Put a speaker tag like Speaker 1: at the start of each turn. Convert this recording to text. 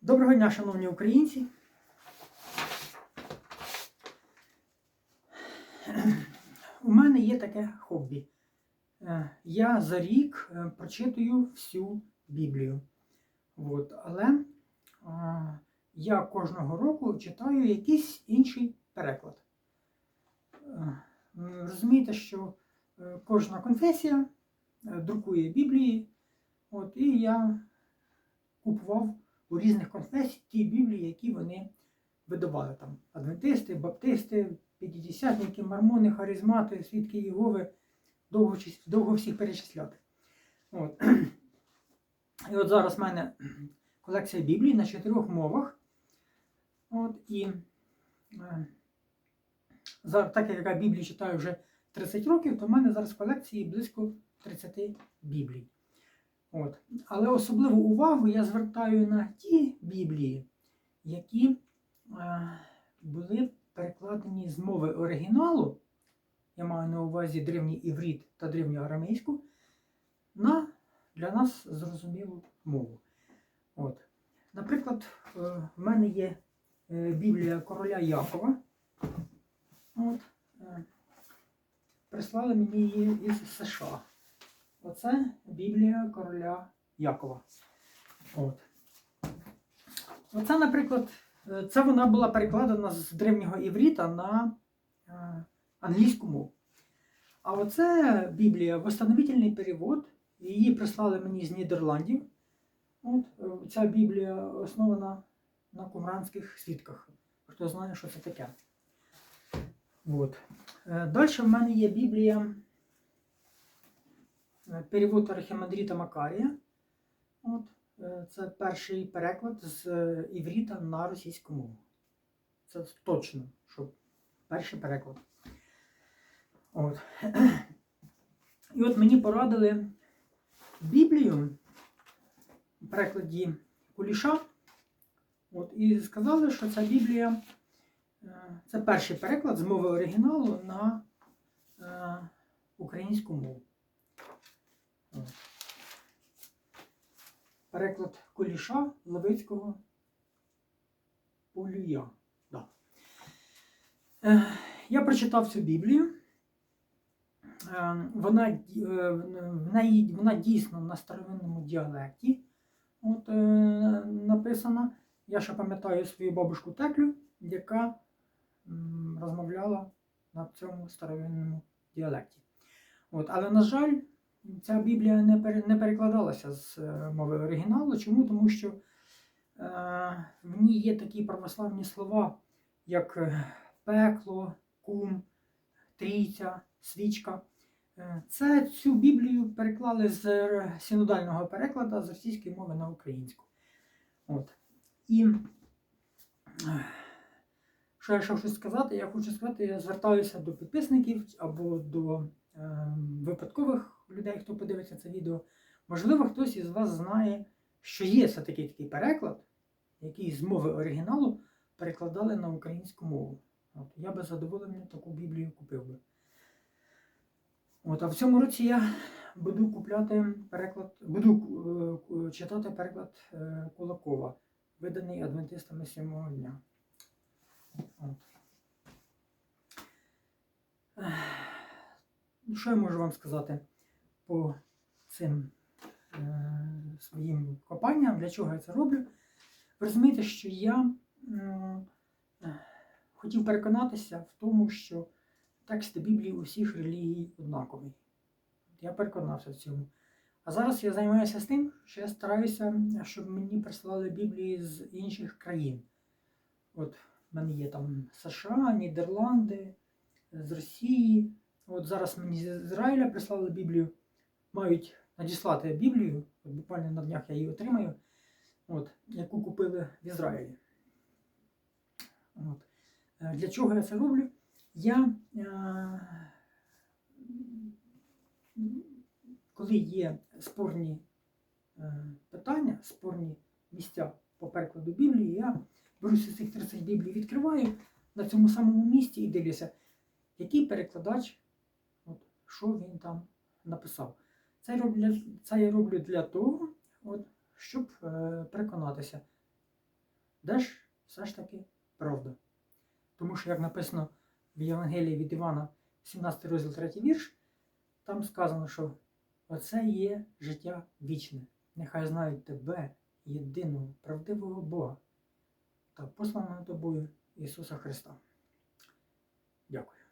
Speaker 1: Доброго дня, шановні українці. У мене є таке хобі. Е, Я за рік е, прочитую всю Біблію. От. Але я кожного року читаю якийсь інший переклад. Е, Розумієте, що кожна конфесія друкує Біблії, от, і я купував у різних конфесій ті Біблії, які вони видавали там. Адвентисти, баптисти, п'ятдесятники, мормони, харизмати, свідки Єгови, довго, довго всіх перечисляти. От. І от зараз в мене колекція Біблії на чотирьох мовах. От, і е, зараз, так як я Біблію читаю вже 30 років, то в мене зараз в колекції близько 30 Біблій. От. Але особливу увагу я звертаю на ті Біблії, які е, були перекладені з мови оригіналу, я маю на увазі древній іврит та древньоарамейську, на для нас зрозумілу мову. От. Наприклад, е, в мене є е, Біблія короля Якова. От. е, Прислали мені її із США. Оце Біблія короля Якова. От. Оце, наприклад, е, це вона була перекладена з древнього івріта на е, англійську мову. А оце Біблія восстановительний перевод. Її прислали мені з Нідерландів. От, е, ця Біблія основана на кумранських свідках. Хто знає, що це таке. От. Далі в мене є Біблія перевод Архімандріта Макарія. От. е, Це перший переклад з е, івріта на російську мову. Це точно, що перший переклад. От. І от мені порадили Біблію в перекладі Куліша. От, і сказали, що ця Біблія е, це перший переклад з мови оригіналу на е, українську мову. Переклад Куліша Левицького Полюя. Да. Е, я прочитав цю Біблію. Е, Вона, е, в неї, вона дійсно на старовинному діалекті от, написана. Я ще пам'ятаю свою бабушку Теклю, яка розмовляла на цьому старовинному діалекті. От, але, на жаль, ця Біблія не, пере, не перекладалася з е, мови оригіналу. Чому? Тому що е, в ній є такі православні слова, як е, пекло, кум, трійця, свічка. Це цю Біблію переклали з синодального перекладу з російської мови на українську. От. І що я ще хочу сказати? Я хочу сказати, я звертаюся до підписників або до випадкових людей, хто подивиться це відео. Можливо, хтось із вас знає, що є все-таки такий переклад, який з мови оригіналу перекладали на українську мову. От, я би з задоволенням таку Біблію купив би. От, а в цьому році я буду купляти переклад, буду е, читати переклад е, Кулакова, виданий адвентистами сьомого дня. От. Ну, Що я можу вам сказати по цим е, своїм копанням, для чого я це роблю? Ви розумієте, що я е, хотів переконатися в тому, що тексти Біблії усіх релігій однакові. Я переконався в цьому. А зараз я займаюся з тим, що я стараюся, щоб мені прислали Біблії з інших країн. От в мене є там США, Нідерланди, з Росії. От зараз мені з Ізраїля прислали Біблію. Мають надіслати Біблію, от буквально на днях я її отримаю, от, яку купили в Ізраїлі. От. Е, Для чого я це роблю? Я, е, коли є спорні е, питання, спорні місця по перекладу Біблії, я беруся цих 30 Біблій, відкриваю на цьому самому місці і дивлюся, який перекладач, що він там написав. Це роблю, це я роблю для того, от, щоб е, переконатися, де ж все ж таки правда. Тому що, як написано в Євангелії від Івана, 17 розділ 3 вірш, там сказано, що оце є життя вічне. Нехай знають тебе, єдиного правдивого Бога та посланого тобою Ісуса Христа. Дякую.